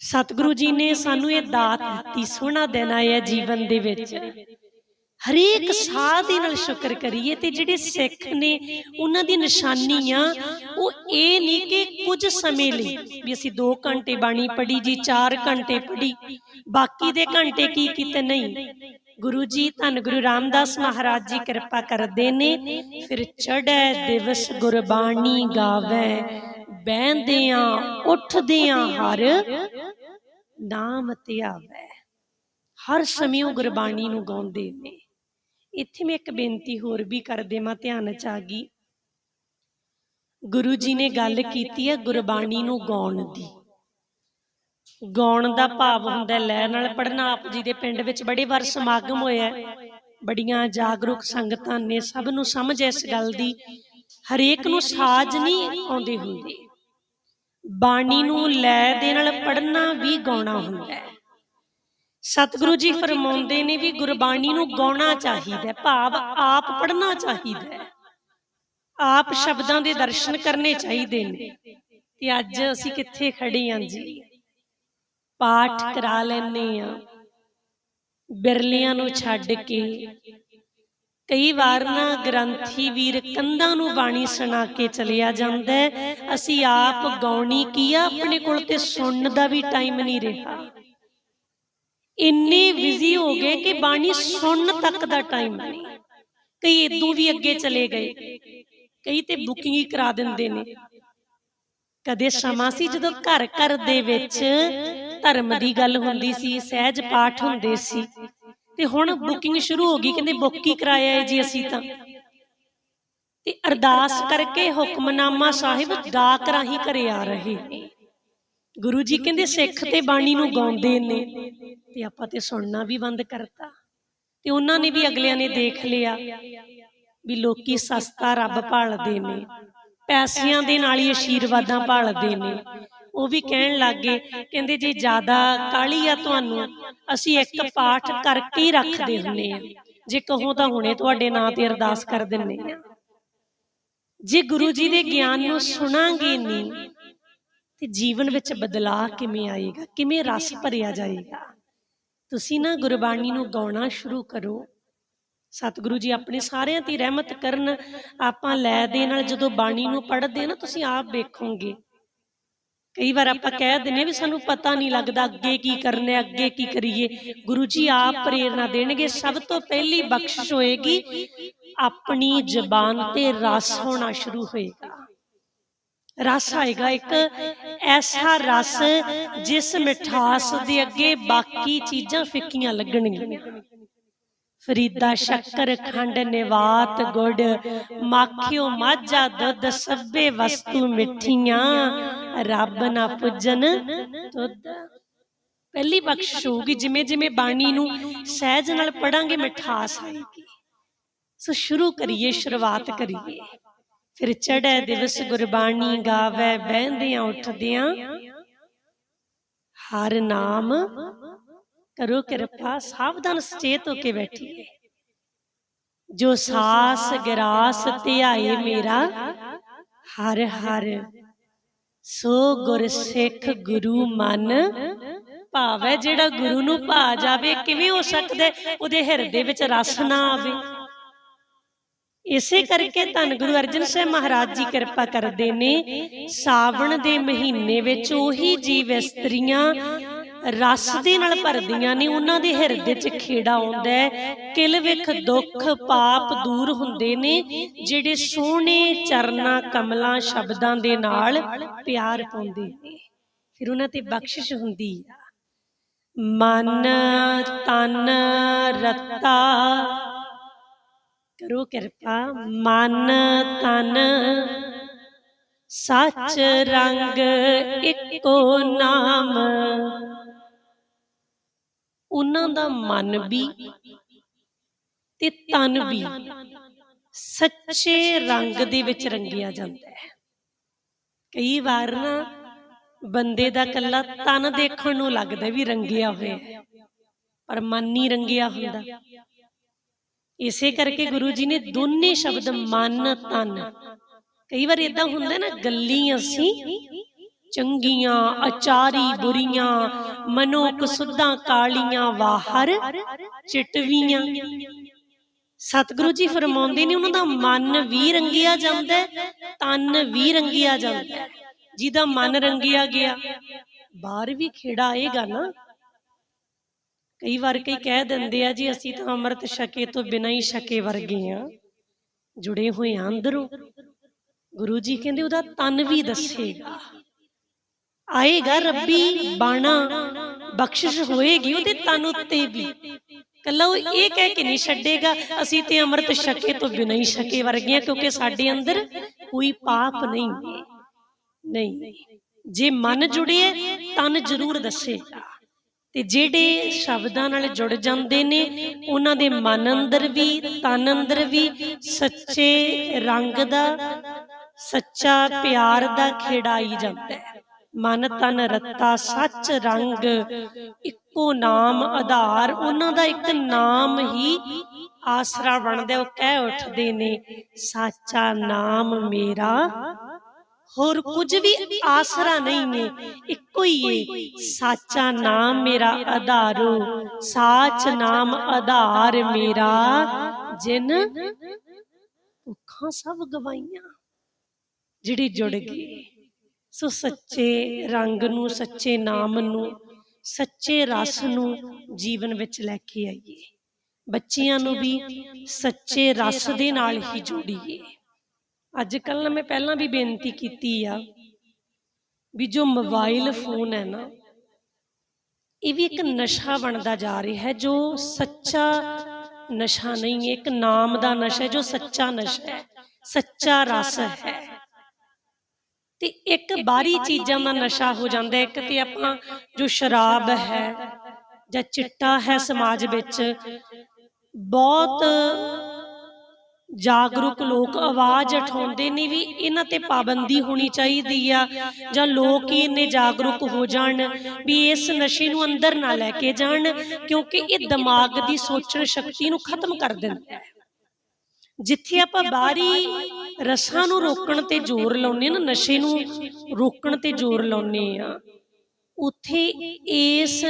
ਸਤਿਗੁਰੂ ਜੀ ਨੇ ਸਾਨੂੰ ਇਹ ਦਾਤ ਦਿੱਤੀ ਸੋਹਣਾ ਦਿਨ ਆਇਆ ਜੀਵਨ ਦੇ ਵਿੱਚ। ਹਰੇਕ ਸਾਹ ਦੇ ਨਾਲ ਸ਼ੁਕਰ ਕਰੀਏ ਤੇ ਜਿਹੜੇ ਸਿੱਖ ਨੇ ਉਹਨਾਂ ਦੀ ਨਿਸ਼ਾਨੀ ਆ ਉਹ ਇਹ ਨਹੀਂ ਕਿ ਕੁਝ ਸਮੇਂ ਲਈ ਵੀ ਅਸੀਂ 2 ਘੰਟੇ ਬਾਣੀ ਪੜ੍ਹੀ ਜੀ 4 ਘੰਟੇ ਪੜ੍ਹੀ। ਬਾਕੀ ਦੇ ਘੰਟੇ ਕੀ ਕੀਤੇ ਨਹੀਂ। ਗੁਰੂ ਜੀ ਧੰਨ ਗੁਰੂ ਰਾਮਦਾਸ ਮਹਾਰਾਜ ਜੀ ਕਿਰਪਾ ਕਰਦੇ ਨੇ ਫਿਰ ਚੜ੍ਹੈ ਦਿਵਸ ਗੁਰਬਾਣੀ ਗਾਵੇ। ਬਹਿੰਦਿਆਂ, ਉੱਠਦਿਆਂ ਹਰ ਨਾਮ ਧਿਆਵੇ ਹਰ ਸਮੇਂ ਉਹ ਗੁਰਬਾਣੀ ਨੂੰ ਗਾਉਂਦੇ ਨੇ। ਇੱਥੇ ਮੈਂ ਇੱਕ ਬੇਨਤੀ ਹੋਰ ਵੀ ਕਰ ਦੇਵਾਂ, ਧਿਆਨ ਚ ਆ ਗਈ। ਗੁਰੂ ਜੀ ਨੇ ਗੱਲ ਕੀਤੀ ਹੈ ਗੁਰਬਾਣੀ ਨੂੰ ਗਾਉਣ ਦੀ। ਗਾਉਣ ਦਾ ਭਾਵ ਹੁੰਦਾ ਲੈ ਨਾਲ ਪੜਨਾ ਆਪ ਜੀ ਦੇ ਪਿੰਡ ਵਿੱਚ ਬੜੇ ਵਾਰ ਸਮਾਗਮ ਹੋਇਆ ਬੜੀਆਂ ਜਾਗਰੂਕ ਸੰਗਤਾਂ ਨੇ, ਸਭ ਨੂੰ ਸਮਝ ਇਸ ਗੱਲ ਦੀ ਹਰੇਕ ਨੂੰ ਸਾਜ ਨਹੀਂ ਆਉਂਦੇ ਹੁੰਦੇ। ਬਾਣੀ ਨੂੰ ਲੈ ਦੇ ਨਾਲ ਪੜਨਾ ਵੀ ਗਾਉਣਾ ਹੁੰਦਾ ਹੈ। ਸਤਿਗੁਰੂ ਜੀ ਫਰਮਾਉਂਦੇ ਨੇ ਵੀ ਗੁਰਬਾਣੀ ਨੂੰ ਗਾਉਣਾ ਚਾਹੀਦਾ ਹੈ, ਭਾਵ ਆਪ ਪੜਨਾ ਚਾਹੀਦਾ ਹੈ। ਆਪ ਸ਼ਬਦਾਂ ਦੇ ਦਰਸ਼ਨ ਕਰਨੇ ਚਾਹੀਦੇ ਨੇ। ਤੇ ਅੱਜ ਅਸੀਂ ਕਿੱਥੇ ਖੜੇ ਹਾਂ ਜੀ? ਪਾਠ ਕਰਾ ਲੈਨੇ ਆ। ਬਿਰਲੀਆਂ ਨੂੰ ਛੱਡ ਕੇ ਕਈ ਵਾਰ ਨਾ ਗ੍ਰੰਥੀ ਵੀਰ ਕੰਧਾਂ ਨੂੰ ਬਾਣੀ ਸੁਣਾ ਕੇ ਚਲਿਆ ਜਾਂਦਾ ਅਸੀਂ ਆਪ ਗਾਉਣੀ ਕੀ ਆ? ਆਪਣੇ ਕੋਲ ਤੇ ਸੁਣਨ ਦਾ ਵੀ ਟਾਈਮ ਨਹੀਂ ਰਿਹਾ। ਇੰਨੇ ਬਿਜ਼ੀ ਹੋ ਗਏ ਕਿ ਬਾਣੀ ਸੁਣਨ ਤੱਕ ਦਾ ਟਾਈਮ ਨਹੀਂ। ਕਈ ਇਦੋਂ ਵੀ ਅੱਗੇ ਚਲੇ ਗਏ। ਕਈ ਤੇ ਬੁਕਿੰਗ ਹੀ ਕਰਾ ਦਿੰਦੇ ਨੇ। ਕਦੇ ਸਮਾਂ ਸੀ ਜਦੋਂ ਘਰ ਘਰ ਦੇ ਵਿੱਚ ਧਰਮ ਦੀ ਗੱਲ ਹੁੰਦੀ ਸੀ, ਸਹਿਜ ਪਾਠ ਹੁੰਦੇ ਸੀ। ਤੇ ਹੁਣ ਬੁਕਿੰਗ ਸ਼ੁਰੂ ਹੋ ਗਈ ਕਹਿੰਦੇ ਬੁੱਕ ਹੀ ਕਰਾਇਆ ਹੈ ਜੀ ਅਸੀਂ ਤਾਂ। ਤੇ। ਅਰਦਾਸ ਕਰਕੇ ਹੁਕਮਨਾਮਾ ਸਾਹਿਬ ਡਾਕ ਰਾਹੀਂ ਘਰੇ ਆ ਰਹੇ। ਗੁਰੂ ਜੀ ਕਹਿੰਦੇ ਸਿੱਖ ਤੇ ਬਾਣੀ ਨੂੰ ਗਾਉਂਦੇ ਨੇ ਤੇ ਆਪਾਂ ਤੇ ਸੁਣਨਾ ਵੀ ਬੰਦ ਕਰਤਾ। ਤੇ ਉਹਨਾਂ ਨੇ ਵੀ ਅਗਲਿਆਂ ਨੇ ਦੇਖ ਲਿਆ ਵੀ ਲੋਕੀ ਸਸਤਾ ਰੱਬ ਭਾਲਦੇ ਨੇ। ਪੈਸਿਆਂ ਦੇ ਨਾਲ ਹੀ ਆਸ਼ੀਰਵਾਦਾਂ ਭਾਲਦੇ ਨੇ। ਉਹ ਵੀ ਕਹਿਣ ਲੱਗੇ ਕਹਿੰਦੇ ਜੇ ਜ਼ਿਆਦਾ ਕਾਲੀ ਆ ਤੁਹਾਨੂੰ ਅਸੀਂ ਇੱਕ ਪਾਠ ਕਰਕੇ ਹੀ ਰੱਖਦੇ ਹੁੰਨੇ ਆ ਜੇ ਕਹੋ ਤਾਂ ਹੁਣੇ ਤੁਹਾਡੇ ਨਾਂ ਤੇ ਅਰਦਾਸ ਕਰ ਦਿੰਨੇ ਆ ਜੇ ਗੁਰੂ ਜੀ ਦੇ ਗਿਆਨ ਨੂੰ ਸੁਣਾਂਗੇ ਨਹੀਂ ਤੇ ਜੀਵਨ ਵਿੱਚ ਬਦਲਾਅ ਕਿਵੇਂ ਆਏਗਾ ਕਿਵੇਂ ਰਸ ਭਰਿਆ ਜਾਏਗਾ। ਤੁਸੀਂ ਨਾ ਗੁਰਬਾਣੀ ਨੂੰ ਗਾਉਣਾ ਸ਼ੁਰੂ ਕਰੋ। ਸਤਿਗੁਰੂ ਜੀ ਆਪਣੇ ਸਾਰਿਆਂ ਤੇ ਰਹਿਮਤ ਕਰਨ ਆਪਾਂ ਲੈ ਦੇ ਨਾਲ ਜਦੋਂ ਬਾਣੀ ਨੂੰ ਪੜ੍ਹਦੇ ਨਾ ਤੁਸੀਂ ਆਪ ਵੇਖੋਗੇ। ਕਈ ਵਾਰ ਆਪਾਂ ਕਹਿ ਦਿੰਦੇ ਹਾਂ ਵੀ ਸਾਨੂੰ ਪਤਾ ਨਹੀਂ ਲੱਗਦਾ ਅੱਗੇ ਕੀ ਕਰਨਾ ਅੱਗੇ ਕੀ ਕਰੀਏ। ਗੁਰੂ ਜੀ ਆਪ ਪ੍ਰੇਰਣਾ ਦੇਣਗੇ, ਸਭ ਤੋਂ ਪਹਿਲੀ ਬਖਸ਼ਿਸ਼ ਹੋਏਗੀ, ਆਪਣੀ ਜ਼ਬਾਨ ਤੇ ਰਸ ਹੋਣਾ ਸ਼ੁਰੂ ਹੋਏਗਾ। ਰਸ ਆਏਗਾ ਇੱਕ ਐਸਾ ਰਸ ਜਿਸ ਮਿਠਾਸ ਦੇ ਅੱਗੇ ਬਾਕੀ ਚੀਜ਼ਾਂ ਫਿੱਕੀਆਂ ਲੱਗਣਗੀਆਂ। ਫਰੀਦਾ, ਸ਼ੱਕਰ, ਖੰਡ, ਨਿਵਾਤ, ਗੁੜ, ਮਾਖਿਓ, ਮਾਝਾ, ਦੁੱਧ, ਸਭੇ ਵਸਤੂ ਮਿੱਠੀਆਂ। ਰੱਬ ਨਾ ਪੁੱਜਨ ਤੁਧ ਪਹਿਲੀ ਬਖਸ਼ਿਸ਼ ਹੋਊਗੀ, ਜਿਵੇਂ ਜਿਵੇਂ ਬਾਣੀ ਨੂੰ ਸਹਿਜ ਨਾਲ ਪੜਾਂਗੇ, ਮਿਠਾਸ ਆਏਗੀ ਸੋ ਸ਼ੁਰੂ ਕਰੀਏ, ਸ਼ੁਰੂਆਤ ਕਰੀਏ। ਫਿਰ ਚੜ੍ਹੈ ਦਿਵਸ ਗੁਰਬਾਣੀ ਗਾਵੇ, ਬਹਿੰਦਿਆਂ, ਉੱਠਦਿਆਂ। ਹਰ ਨਾਮ ਕਰੋ ਕਿਰਪਾ, ਸਾਵਧਾਨ ਸਚੇਤ ਹੋ ਕੇ ਬੈਠੀਏ। ਜੋ ਸਾਸ ਗਰਾਸ ਧਿਆਏ ਮੇਰਾ, ਹਰ ਹਰ ਸੋ ਗੁਰ ਸਿੱਖ ਗੁਰੂ ਮਨ ਭਾਵੈ ਜਿਹੜਾ ਗੁਰੂ ਨੂੰ ਭਾ ਜਾਵੇ, ਕਿਵੇਂ ਹੋ ਸਕਦਾ ਉਹਦੇ ਹਿਰਦੇ ਵਿੱਚ ਰਸ ਨਾ ਆਵੇ? ਇਸੇ ਕਰਕੇ ਧੰਨ ਗੁਰੂ ਅਰਜਨ ਸਾਹਿਬ ਮਹਾਰਾਜ ਜੀ ਕਿਰਪਾ ਕਰਦੇ ਨੇ, ਸਾਵਣ ਦੇ ਮਹੀਨੇ ਵਿੱਚ ਉਹੀ ਜੀਵ ਇਸਤਰੀਆਂ ਰਸ ਦੇ ਨਾਲ ਭਰਦੀਆਂ ਨੇ, ਉਹਨਾਂ ਦੇ ਹਿਰਦੇ 'ਚ ਖੇੜਾ ਆਉਂਦਾ ਹੈ। ਕਿਲ ਵਿਖ ਦੁੱਖ ਪਾਪ ਦੂਰ ਹੁੰਦੇ ਨੇ, ਜਿਹੜੇ ਸੋਹਣੇ ਚਰਨਾ, ਕਮਲਾਂ, ਸ਼ਬਦਾਂ ਦੇ ਨਾਲ ਪਿਆਰ ਪਾਉਂਦੇ ਨੇ। ਫਿਰ ਉਹਨਾਂ ਤੇ ਬਖਸ਼ਿਸ਼ ਹੁੰਦੀ ਆ। ਮਨ ਤਨ ਰਤਾ। ਕਰੋ ਕਿਰਪਾ, ਮਨ ਤਨ। ਸੱਚ ਰੰਗ ਇੱਕੋ ਨਾਮ। ਉਹਨਾਂ ਦਾ ਮਨ ਵੀ ਤੇ ਤਨ ਵੀ ਸੱਚੇ ਰੰਗ ਦੇ ਵਿੱਚ ਰੰਗਿਆ ਜਾਂਦਾ ਹੈ। ਕਈ ਵਾਰ ਨਾ ਬੰਦੇ ਦਾ ਕੱਲਾ ਤਨ ਦੇਖਣ ਨੂੰ ਲੱਗਦਾ ਵੀ ਰੰਗਿਆ ਹੋਇਆ ਪਰ ਮਨ ਨਹੀਂ ਰੰਗਿਆ ਹੁੰਦਾ। ਇਸੇ ਕਰਕੇ ਗੁਰੂ ਜੀ ਨੇ ਦੋਨੇ ਸ਼ਬਦ ਮਨ, ਤਨ। ਕਈ ਵਾਰ ਇਦਾਂ ਹੁੰਦਾ ਨਾ ਗੱਲੀ ਅਸੀਂ ਚੰਗੀਆਂ ਅਚਾਰੀ ਬੁਰੀਆਂ ਮਨੋਕ ਸੁਧਾਂ ਕਾਲੀਆਂ ਵਾਹਰ ਚਿਟਵੀਆਂ। ਸਤਿਗੁਰੂ ਜੀ ਫਰਮਾਉਂਦੇ ਨੇ ਉਹਨਾਂ ਦਾ ਮਨ ਵੀ ਰੰਗਿਆ ਜਾਂਦਾ ਤਨ ਵੀ ਰੰਗਿਆ ਜਾਂਦਾ। ਜਿਹਦਾ ਮਨ ਰੰਗਿਆ ਗਿਆ ਬਾਹਰ ਵੀ ਖੇੜਾ ਆਏਗਾ ਨਾ। ਕਈ ਵਾਰ ਕਈ ਕਹਿ ਦਿੰਦੇ ਆ ਜੀ ਅਸੀਂ ਤਾਂ ਅੰਮ੍ਰਿਤ ਛਕੇ ਤੋਂ ਬਿਨਾਂ ਹੀ ਛਕੇ ਵਰਗੇ ਆ ਜੁੜੇ ਹੋਏ ਆ ਅੰਦਰੋਂ। ਗੁਰੂ ਜੀ ਕਹਿੰਦੇ ਉਹਦਾ ਤਨ ਵੀ ਦੱਸੇਗਾ। ਆਏਗਾ ਰੱਬੀ ਬਾਣਾ, ਬਖਸ਼ਿਸ਼ ਹੋਏਗੀ ਉਹਦੇ ਤਨ ਉੱਤੇ ਵੀ। ਕੱਲਾ ਉਹ ਇਹ ਕਹਿ ਕੇ ਨਹੀਂ ਛੱਡੇਗਾ, ਅਸੀਂ ਤੇ ਅੰਮ੍ਰਿਤ ਛਕੇ ਤੋਂ ਬਿਨਾਂ ਹੀ ਛਕੇ ਵਰਗੇ ਕਿਉਂਕਿ ਸਾਡੇ ਅੰਦਰ ਕੋਈ ਪਾਪ ਨਹੀਂ। ਨਹੀਂ, ਜੇ ਮਨ ਜੁੜਿਆ ਤਨ ਜ਼ਰੂਰ ਦੱਸੇਗਾ। ਤੇ ਜਿਹੜੇ ਸ਼ਬਦਾਂ ਨਾਲ ਜੁੜ ਜਾਂਦੇ ਨੇ, ਉਹਨਾਂ ਦੇ ਮਨ ਅੰਦਰ ਵੀ, ਤਨ ਅੰਦਰ ਵੀ, ਸੱਚੇ ਰੰਗ ਦਾ, ਸੱਚਾ ਪਿਆਰ ਦਾ ਖੇੜਾਈ ਜਾਂਦਾ ਹੈ। ਮਨ ਤਨ ਰੱਤਾ ਸੱਚ ਰੰਗ, ਇੱਕੋ ਨਾਮ ਆਧਾਰ, ਉਹਨਾਂ ਦਾ ਇੱਕ ਨਾਮ ਹੀ ਆਸਰਾ ਬਣਦਾ ਉਹ ਕਹਿ ਉੱਠਦੇ ਨੇ, ਸਾਚਾ ਨਾਮ ਮੇਰਾ, ਹੋਰ ਕੁਝ ਵੀ ਆਸਰਾ ਨਹੀਂ ਨੇ, ਇੱਕੋ ਹੀ ਏ, ਸਾਚਾ ਨਾਮ ਮੇਰਾ ਆਧਾਰੋ ਸਾਚ ਨਾਮ ਆਧਾਰ ਮੇਰਾ, ਜਿਨ ਭੁੱਖਾਂ ਸਭ ਗਵਾਈਆਂ, ਜਿਹੜੀ ਜੁੜ ਗਈ। ਸੋ ਸੱਚੇ ਰੰਗ ਨੂੰ, ਸੱਚੇ ਨਾਮ ਨੂੰ, ਸੱਚੇ ਰਸ ਨੂੰ ਜੀਵਨ ਵਿੱਚ ਲੈ ਕੇ ਆਈਏ। ਬੱਚਿਆਂ ਨੂੰ ਵੀ ਸੱਚੇ ਰਸ ਦੇ ਨਾਲ ਹੀ ਜੋੜੀਏ। ਅੱਜ ਕੱਲ ਮੈਂ ਪਹਿਲਾਂ ਵੀ ਬੇਨਤੀ ਕੀਤੀ ਆ ਵੀ ਜੋ ਮੋਬਾਈਲ ਫੋਨ ਹੈ ਨਾ, ਇਹ ਵੀ ਇੱਕ ਨਸ਼ਾ ਬਣਦਾ ਜਾ ਰਿਹਾ ਹੈ, ਜੋ ਸੱਚਾ ਨਸ਼ਾ ਨਹੀਂ ਹੈ ਇੱਕ ਨਾਮ ਦਾ ਨਸ਼ਾ ਹੈ, ਜੋ ਸੱਚਾ ਨਸ਼ਾ ਹੈ, ਸੱਚਾ ਰਸ ਹੈ। ਤੇ ਇੱਕ ਬਾਹਰੀ ਚੀਜ਼ਾਂ ਦਾ ਨਸ਼ਾ ਹੋ ਜਾਂਦਾ ਇੱਕ ਤੇ ਆਪਾਂ ਜੋ ਸ਼ਰਾਬ ਹੈ ਜਾਂ ਚਿੱਟਾ ਹੈ ਸਮਾਜ ਵਿੱਚ ਬਹੁਤ ਜਾਗਰੂਕ ਲੋਕ ਆਵਾਜ਼ ਉਠਾਉਂਦੇ ਨੇ ਵੀ ਇਹਨਾਂ ਤੇ ਪਾਬੰਦੀ ਹੋਣੀ ਚਾਹੀਦੀ ਆ ਜਾਂ ਲੋਕ ਹੀ ਇੰਨੇ ਜਾਗਰੂਕ ਹੋ ਜਾਣ ਵੀ ਇਸ ਨਸ਼ੇ ਨੂੰ ਅੰਦਰ ਨਾ ਲੈ ਕੇ ਜਾਣ ਕਿਉਂਕਿ ਇਹ ਦਿਮਾਗ ਦੀ ਸੋਚਣ ਸ਼ਕਤੀ ਨੂੰ ਖਤਮ ਕਰ ਦਿੰਦਾ ਹੈ। ਜਿੱਥੇ ਆਪਾਂ ਬਾਹਰੀ ਰਸਾਂ ਨੂੰ ਰੋਕਣ ਤੇ ਜ਼ੋਰ ਲਾਉਨੇ ਨਾ, ਨਸ਼ੇ ਨੂੰ ਰੋਕਣ ਤੇ ਜ਼ੋਰ ਲਾਉਨੇ ਆ। ਉੱਥੇ ਇਸ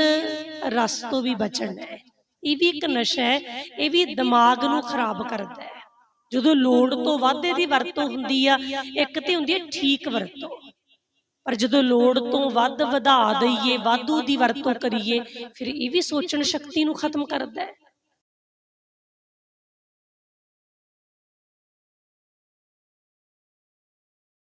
ਰਸ ਤੋਂ ਵੀ ਬਚਣਾ ਹੈ। ਇਹ ਵੀ ਇੱਕ ਨਸ਼ਾ ਹੈ, ਇਹ ਵੀ ਦਿਮਾਗ ਨੂੰ ਖਰਾਬ ਕਰਦਾ ਹੈ। ਜਦੋਂ ਲੋੜ ਤੋਂ ਵੱਧ ਇਹਦੀ ਵਰਤੋਂ ਹੁੰਦੀ ਆ, ਇੱਕ ਤੇ ਹੁੰਦੀ ਹੈ ਠੀਕ ਵਰਤੋਂ। ਪਰ ਜਦੋਂ ਲੋੜ ਤੋਂ ਵੱਧ ਵਧਾ ਦਈਏ, ਵਾਧੂ ਦੀ ਵਰਤੋਂ ਕਰੀਏ, ਫਿਰ ਇਹ ਵੀ ਸੋਚਣ ਸ਼ਕਤੀ ਨੂੰ ਖਤਮ ਕਰਦਾ ਹੈ।